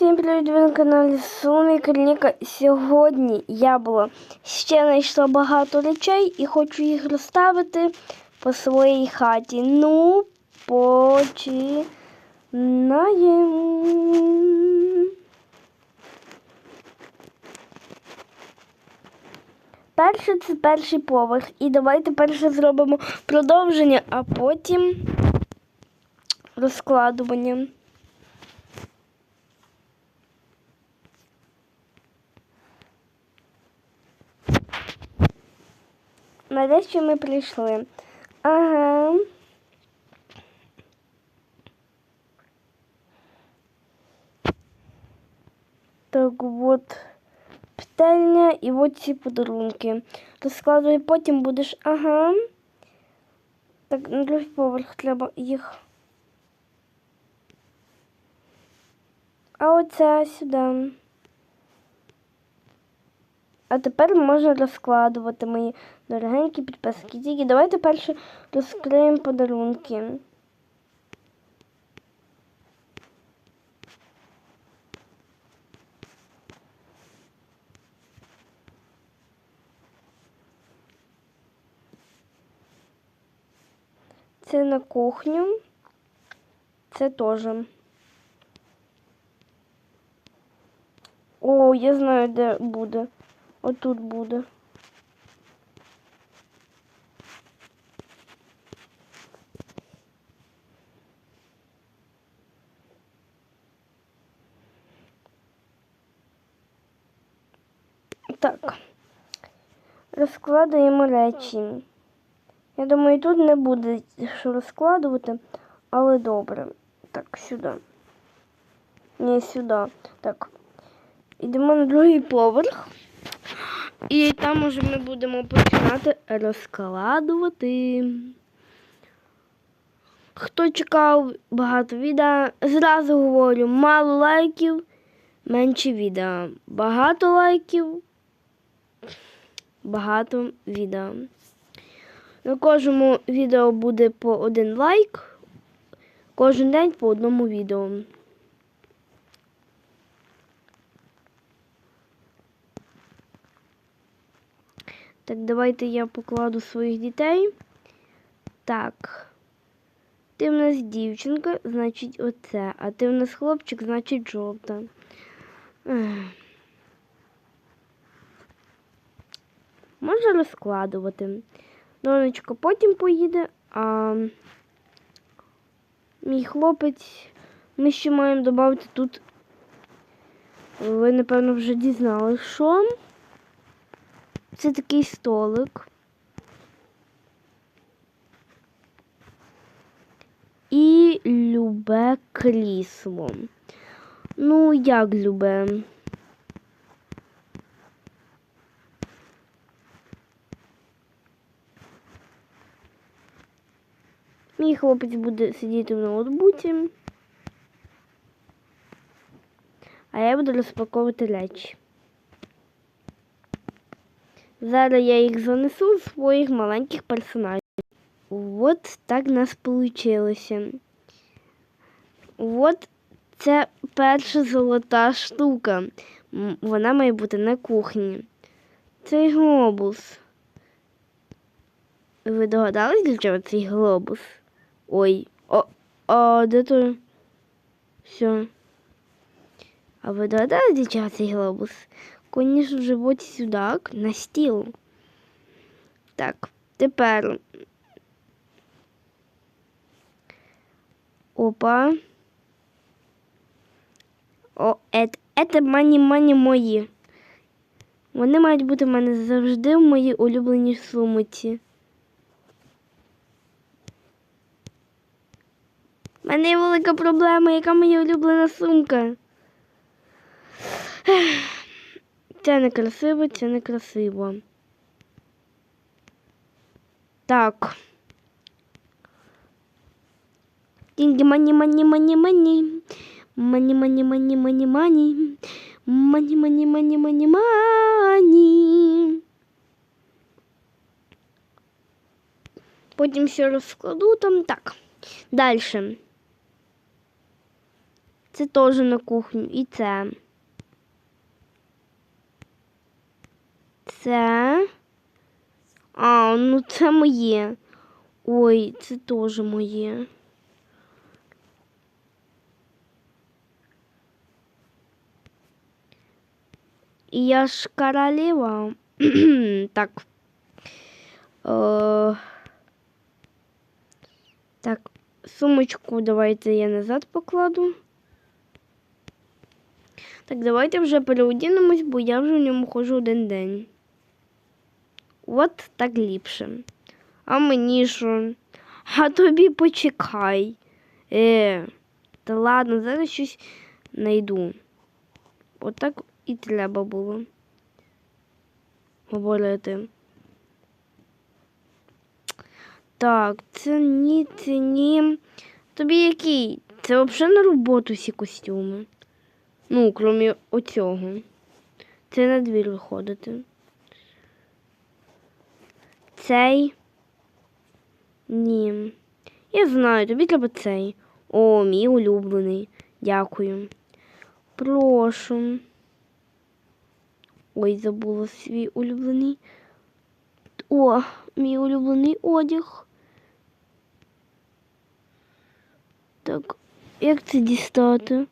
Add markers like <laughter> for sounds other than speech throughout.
Всім привіт, ви на каналі Суми Клініка. Сьогодні я була ще знайшла багато речей і хочу їх розставити по своїй хаті. Ну, починаємо. Перше це перший поверх. І давайте перше зробимо продовження, а потім розкладування. Нарешті ми прийшли. Ага. Так от петельня і от ці подарунки. Розкладуй, потім будеш. Ага. Так, на другий поверх треба їх. А оце сюди. А тепер можна розкладувати мої дорогенькі підписки. Тільки давайте перше розкриємо подарунки. Це на кухню. Це теж. О, я знаю, де буде. Отут буде. Так. Розкладуємо речі. Я думаю, тут не буде що розкладувати, але добре. Так, сюди. Ні, сюди. Так. Йдемо на другий поверх. І там уже ми будемо починати розкладувати. Хто чекав багато відео, зразу говорю, мало лайків, менше відео. Багато лайків, багато відео. На кожному відео буде по один лайк, кожен день по одному відео. Так, давайте я покладу своїх дітей. Так. Ти в нас дівчинка, значить оце. А ти в нас хлопчик, значить жовта. Можна розкладувати. Донечка потім поїде, а мій хлопець ми ще маємо додати тут. Ви, напевно, вже дізнали, що. Це такий столик. І любе крісло. Ну, як любе? Мій хлопець буде сидіти в ноутбуці. А я буду розпаковувати речі. Зараз я їх занесу в своїх маленьких персонажів. От так у нас вийшло. От це перша золота штука. Вона має бути на кухні. Цей глобус. Ви догадались, для чого цей глобус? Ой, о, а де то? Все. А ви догадались, для чого цей глобус? Конечно же, вот сюда, на стіл. Так, тепер. Опа. О, ет, это мані-мані мої. Вони мають бути в мене завжди в моїй улюбленій сумиці. У мене є велика проблема, яка моя улюблена сумка. Це не красиво, це не красиво. Так. Деньги, мані, мані, мані, мані. Мані, мані, мані, мані, мані. Мані, мані, мані, мані, мані. Потім ще розкладу там. Так. Далі. Це теж на кухню. І це. Це. А, ну це моє. Ой, це теж моє. Я ж королева. <clears throat> так. Е, так, сумочку давайте я назад покладу. Так, давайте вже переодінемось, бо я вже в ньому ходжу один день. От так ліпше. А мені що? А тобі почекай. Е, та ладно, зараз щось знайду. Отак і треба було говорити. Так, це ні, це ні. Тобі який? Це взагалі на роботу всі костюми. Ну, крім оцього. Це на двір виходити. Цей. Ні. Я знаю, тобі треба цей. О, мій улюблений. Дякую. Прошу. Ой, забула свій улюблений. О, мій улюблений одяг. Так, як це дістати?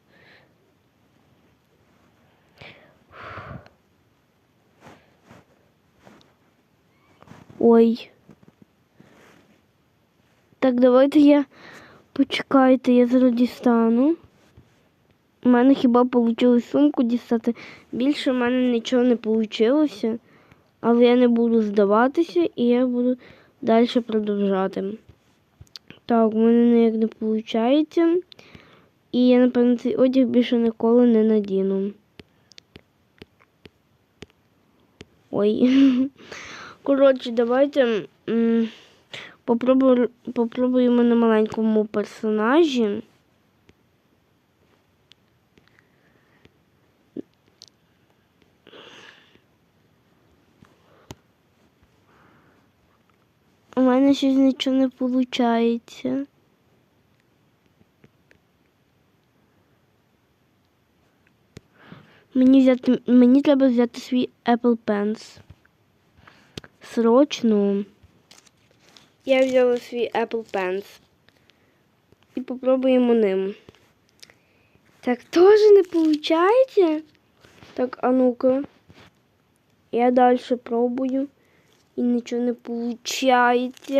Ой. Так, давайте я почекайте, я зараз дістану. У мене хіба вийшло сумку дістати. Більше в мене нічого не вийшло. Але я не буду здаватися і я буду далі продовжати. Так, у мене ніяк не виходить. І я, напевно, цей одяг більше ніколи не надіну. Ой. <laughs> Коротше, давайте попробуємо, попробуємо на маленькому персонажі. У мене щось нічого не виходить. Мені взяти, мені треба взяти свій Apple Pens. Срочно. Я взяла свій Apple Pens. І попробуємо ним. Так теж не виходить? Так, а ну-ка. Я далі пробую. І нічого не виходить.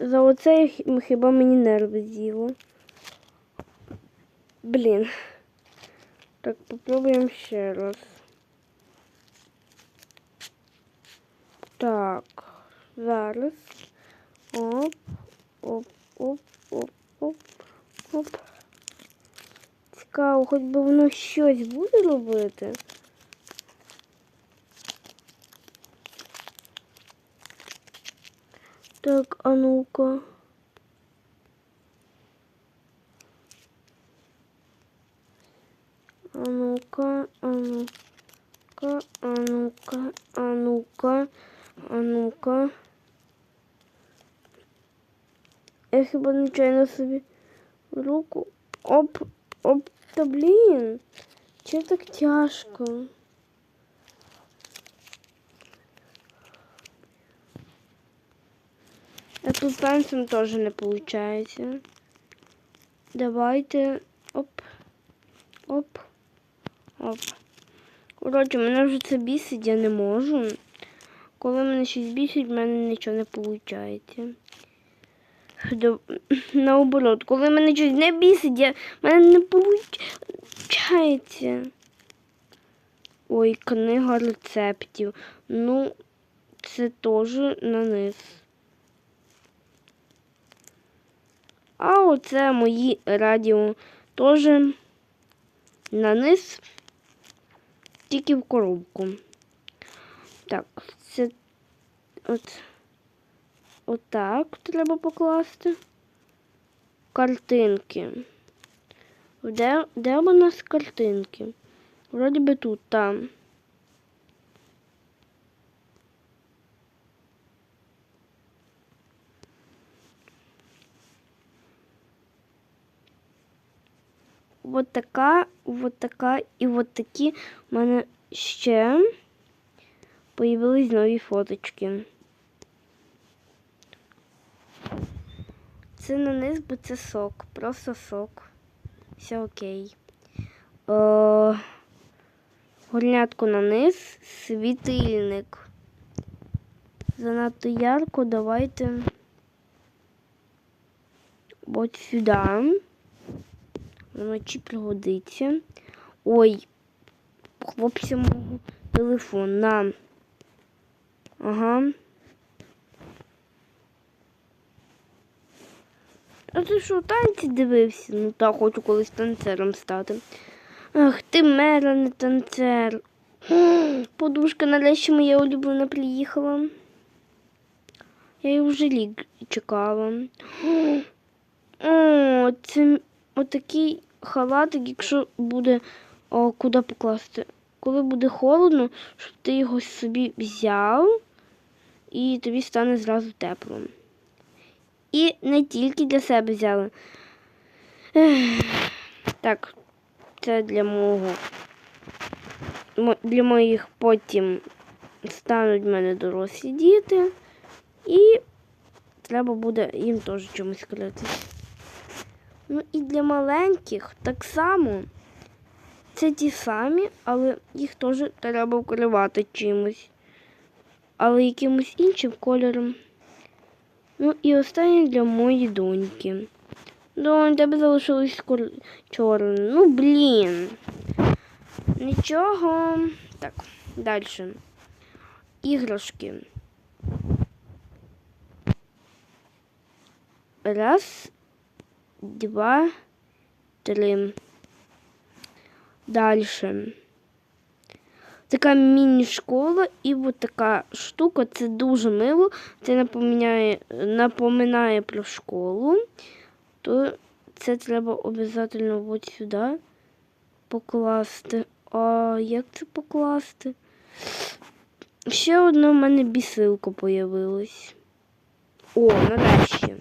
За оце хіба мені нерви з'їло. Блін. Так, попробуємо ще раз. Так, зараз. Оп, оп, оп, оп, оп, оп. Цікаво, хоч би воно щось буде робити. Так, а ну-ка. А ну-ка, а ну-ка, а ну-ка, а ну-ка. Я хіба нечайно собі руку. Оп, оп, та блін. Чого так тяжко? А тут танцем тоже не получается. Давайте. Оп. Оп. Оп. Коротше, мене вже це бісить, я не можу. Коли мене щось бісить, в мене нічого не виходить. Наоборот, коли мене щось не бісить, я... в мене не виходить. Ой, книга рецептів. Ну, це теж на низ. А оце мої радіо теж на низ, тільки в коробку. Так, от отак треба покласти. Картинки. Де, де у нас картинки? Вроді би тут там. от така, от така і от такі в мене ще появились нові фоточки. Це не низ, бо це сок. Просто сок. Все окей. Е, горнятку на низ, світильник. Занадто ярко, давайте от сюди. Вночі пригодиться. Ой, хлопця мого телефон. На. Ага. А ти що, танці дивився? Ну так, хочу колись танцером стати. Ах, ти мера, не танцер. Подушка нарешті моя улюблена приїхала. Я її вже рік чекала. О, це отакий халатик, якщо буде о, куди покласти. Коли буде холодно, щоб ти його собі взяв і тобі стане зразу тепло. І не тільки для себе взяли. Так, це для мого. Для моїх потім стануть в мене дорослі діти. І треба буде їм теж чимось критись. Ну і для маленьких так само. Це ті самі, але їх теж треба вкривати чимось. Але якимось іншим кольором. Ну і останнє для моєї доньки. Донь, тебе залишилось чорне. Ну, блін. Нічого. Так, далі. Іграшки. Раз, два, три. Дальше. Така міні-школа і от така штука. Це дуже мило. Це напоминає, напоминає про школу. То це треба обов'язково от сюди покласти. А як це покласти? Ще одна в мене бісилка появилась. О, нарешті.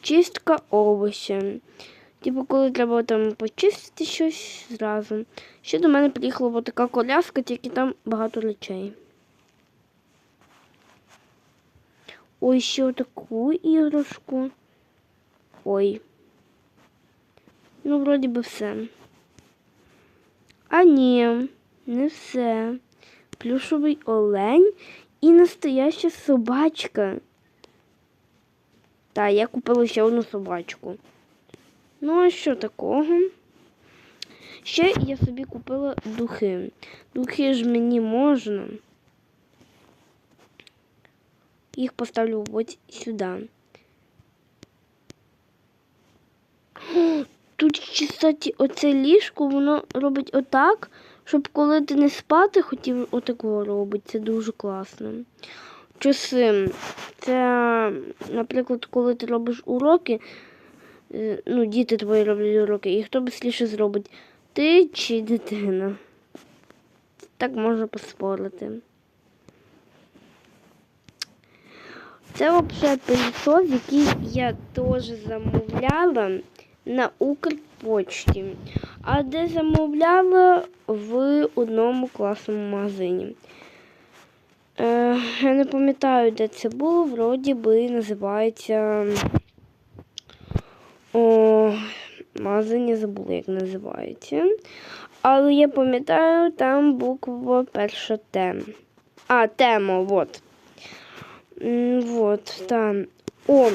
Чистка овочів. Типу, коли треба там почистити щось зразу. Ще до мене приїхала така коляска, тільки там багато речей. Ой, ще отаку іграшку. Ой. Ну, вроді би все. А ні, не все. Плюшовий олень і настояща собачка. Та, я купила ще одну собачку. Ну, а що такого? Ще я собі купила духи. Духи ж мені можна. Їх поставлю ось сюди. Тут, кстати, оце ліжко, воно робить отак, щоб коли ти не спати хотів, отакого робить. Це дуже класно. Часи. Це, наприклад, коли ти робиш уроки, ну, діти твої роблять уроки, і хто швидше зробить? Ти чи дитина? Так можна поспорити. Це взагалі пилісос, який я теж замовляла на Укрпочті. А де замовляла в одному класному магазині. Е, я не пам'ятаю, де це було, вроді би називається. О, магазин я забула, як називається. Але я пам'ятаю, там буква перша Т. А, тема, вот. М, Вот, там. О.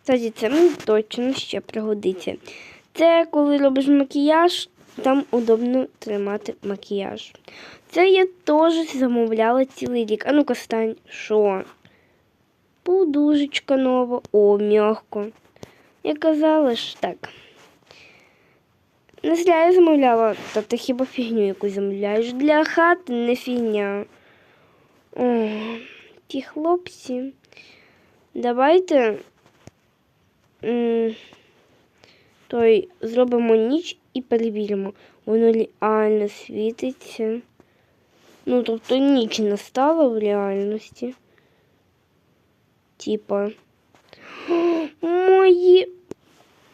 Кстати, це мені точно ще пригодиться. Це коли робиш макіяж, там удобно тримати макіяж. Це я теж замовляла цілий рік. А ну-ка стань, що? Подушечка нова. О, м'яко. Я казала ж так. Не зря я замовляла, та ти хіба фігню якусь замовляєш. Для хати не фігня. О, ті хлопці. Давайте той зробимо ніч і перевіримо. Воно реально світиться. Ну, тобто ніч настала в реальності. Типа. Мої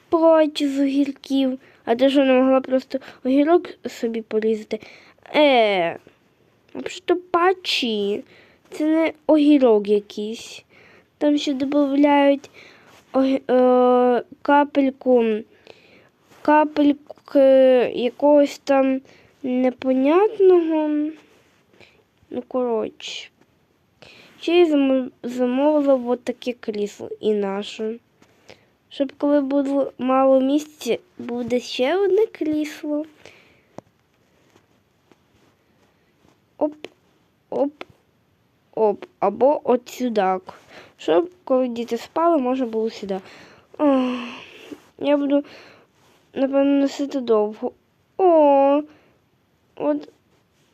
платі з огірків. А ти що не могла просто огірок собі порізати? Е, що пачі. Це не огірок якийсь. Там ще додають е, капельку, капельку якогось там непонятного. Ну, коротше. Ще замо- замовила от таке крісло і наше. Щоб коли буде мало місця, буде ще одне крісло. Оп, оп, оп. Або от сюди. Щоб коли діти спали, можна було сюди. Я буду, напевно, носити довго. О, от,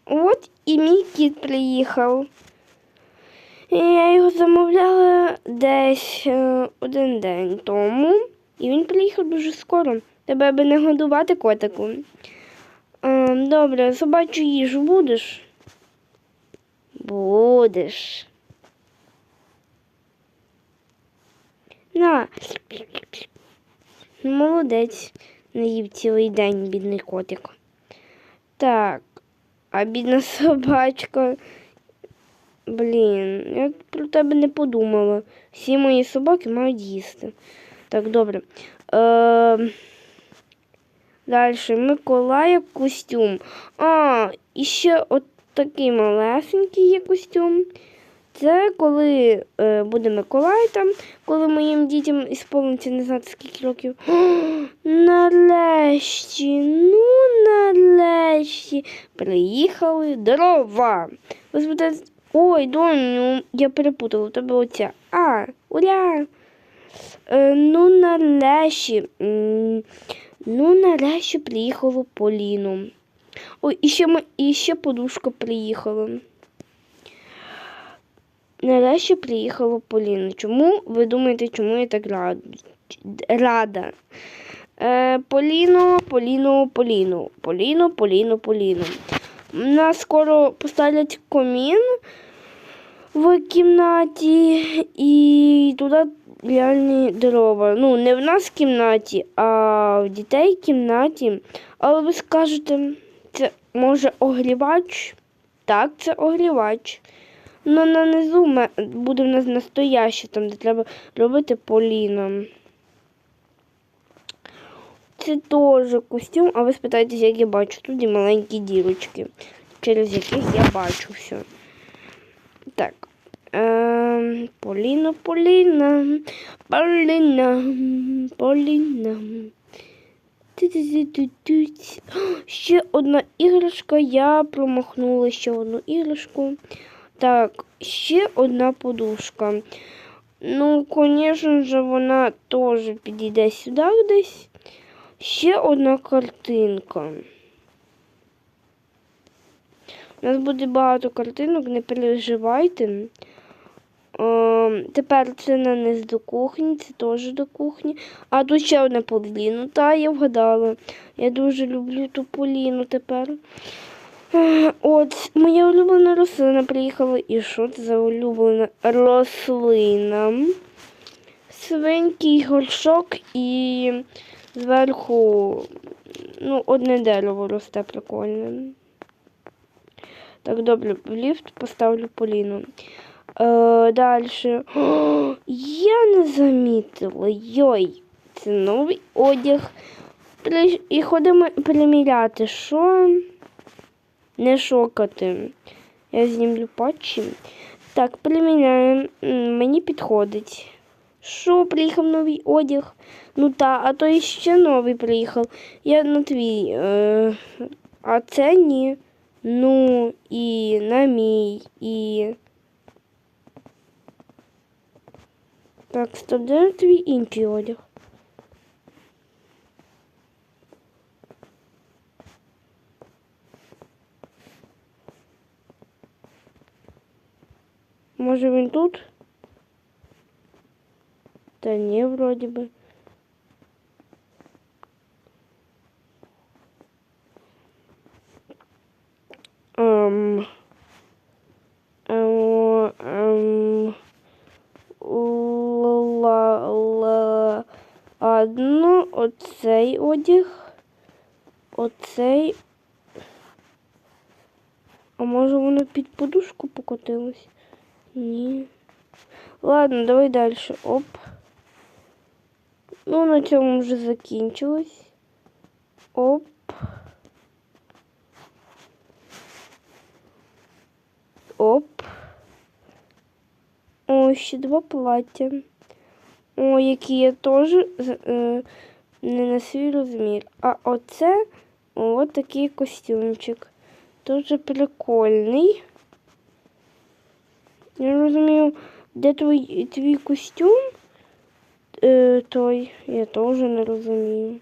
от і мій кіт приїхав. І Я його замовляла десь е, один день тому, і він приїхав дуже скоро. Тебе би не годувати котику. Е, Добре, собачу їжу будеш? Будеш. На. Молодець. Не їв цілий день, бідний котик. Так, а бідна <laughs> собачка. Блін, я про тебе не подумала. Всі мої собаки мають їсти. Так, добре. Е, далі. Миколая костюм. А, і ще от такий малесенький є костюм. Це коли е, буде Миколай там, коли моїм дітям ісполниться не знати скільки років. О, нарешті, ну нарешті. Приїхали дрова. Ви спитаєте, ой, доню, я перепутала, у тебе оця. А, ура! Е, ну нарешті. Ну, нарешті приїхало Поліну. Ой, і ще, і ще подушка приїхала. Нарешті приїхала Поліна. Чому ви думаєте, чому я так рада? Е, Поліно, Поліно, Поліно, Поліно, Поліно, Поліно. Нас скоро поставлять комін в кімнаті і туди реальні дрова. Ну, не в нас в кімнаті, а в дітей в кімнаті. Але ви скажете, це може огрівач? Так, це огрівач. Ну, на низу буде в нас настояще, там, де треба робити поліном. Це теж костюм, а ви спитаєтесь, як я бачу. Тут є маленькі дірочки, через яких я бачу все. Ем, Поліно, Поліна, Поліна, Поліна. Ще одна іграшка, я промахнула ще одну іграшку. Так, ще одна подушка. Ну, звісно ж, вона теж підійде сюди десь. Ще одна картинка. У нас буде багато картинок, не переживайте. Ем, тепер це на низ до кухні, це теж до кухні. А тут ще одна поліну. Та, я вгадала. Я дуже люблю ту поліну тепер. От, моя улюблена рослина приїхала. І що це за улюблена рослина? Свинький горшок і зверху ну, одне дерево росте прикольне. Так, добре, в ліфт поставлю Поліну. Е, далі. О, я не замітила. Йой, це новий одяг. І ходимо приміряти, що не шокати. Я знімлю патчі. Так, приміряємо. Мені підходить. Що, приїхав новий одяг? Ну та, а то ще новий приїхав. Я на твій. Е, а це ні. Ну, і на мій, і. Так, стоп, де твій інший одяг? Може він тут? Та ні, вроді би. Покотилось? Ні. Ладно, давай далі. Оп. Ну, на цьому вже закінчилось. Оп. Оп. О, ще два плаття. О, які я теж е, не на свій розмір. А оце от такий костюмчик. Дуже прикольний. Я не розумію, де твій, твій костюм? Е, той, я теж не розумію.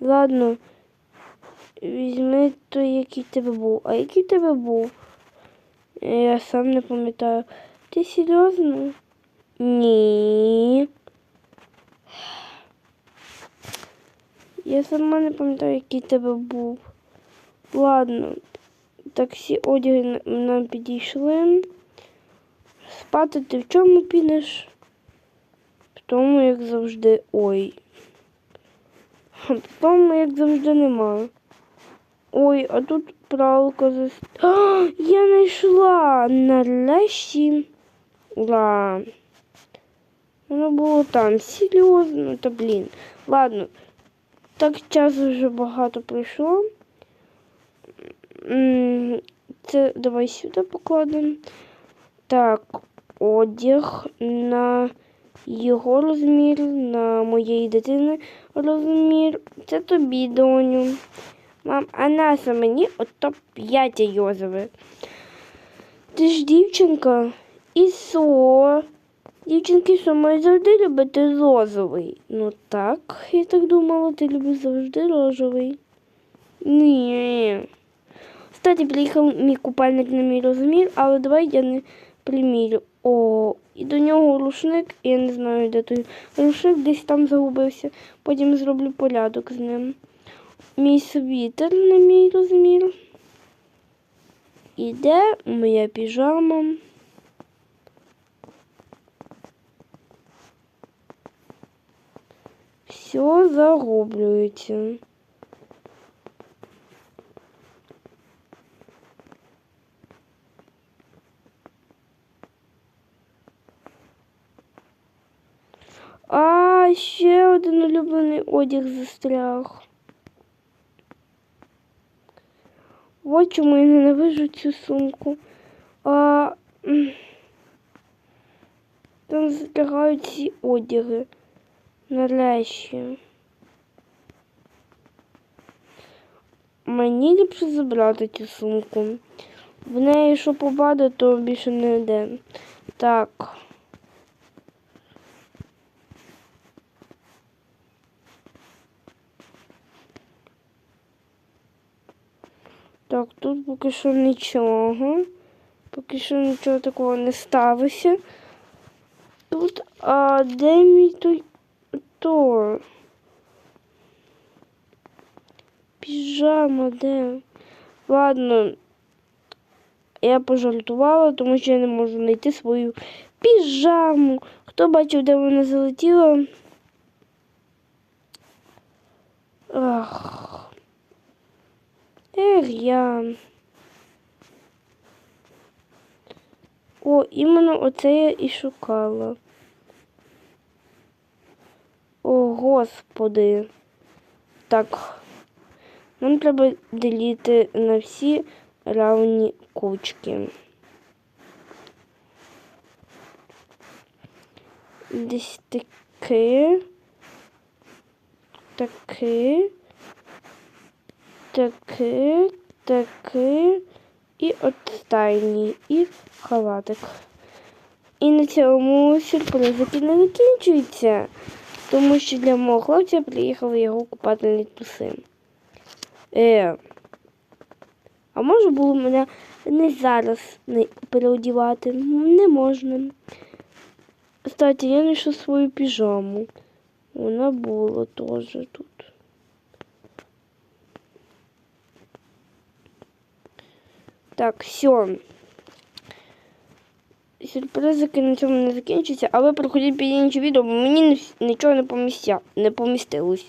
Ладно, візьми той, який в тебе був. А який в тебе був? Я сам не пам'ятаю. Ти серйозно? Ні. Я сама не пам'ятаю, який в тебе був. Ладно, так всі одяги нам підійшли. Спати ти в чому підеш? В тому, як завжди. Ой. В тому, як завжди, нема. Ой, а тут пралка зас... А, я знайшла нарешті. Да. Воно було там. Серйозно, та блін. Ладно. Так часу вже багато пройшло. Це давай сюди покладемо. Так, одяг на його розмір, на моєї дитини розмір. Це тобі, доню. Мам, а наса мені ото п'яття йозове. Ти ж дівчинка і со. Дівчинки що мають завжди любити розовий. Ну так, я так думала, ти любиш завжди рожевий. Ні. Кстати, приїхав мій купальник на мій розмір, але давай я не примірю. О, і до нього рушник, я не знаю, де той рушник, десь там загубився. Потім зроблю порядок з ним. Мій світер на мій розмір. Іде моя піжама. Все загублюється. А, ще один улюблений одяг застряг. От чому я ненавижу цю сумку. А, там застрягають ці одяги. Нарешті. Мені ліпше забрати цю сумку. В неї що попаде, то більше не йде. Так. Так, тут поки що нічого. Поки що нічого такого не сталося. Тут, а де мій той то? Піжама, де? Ладно, я пожартувала, тому що я не можу знайти свою піжаму. Хто бачив, де вона залетіла? Ах. Ех, я. О, іменно оце я і шукала. О, господи. Так. Нам треба ділити на всі равні кучки. Десь таке. Таке. Таке, таке і останній, і халатик. І на цьому сюрпризики не закінчується, тому що для мого хлопця приїхали його купательні труси. Е, а може було мене не зараз не переодівати? Не можна. Кстати, я знайшла свою піжаму. Вона була теж тут. Так, все. сюрпризики на цьому не закінчаться, але проходіть під інші відео, бо мені нічого не помістя, не помістилось.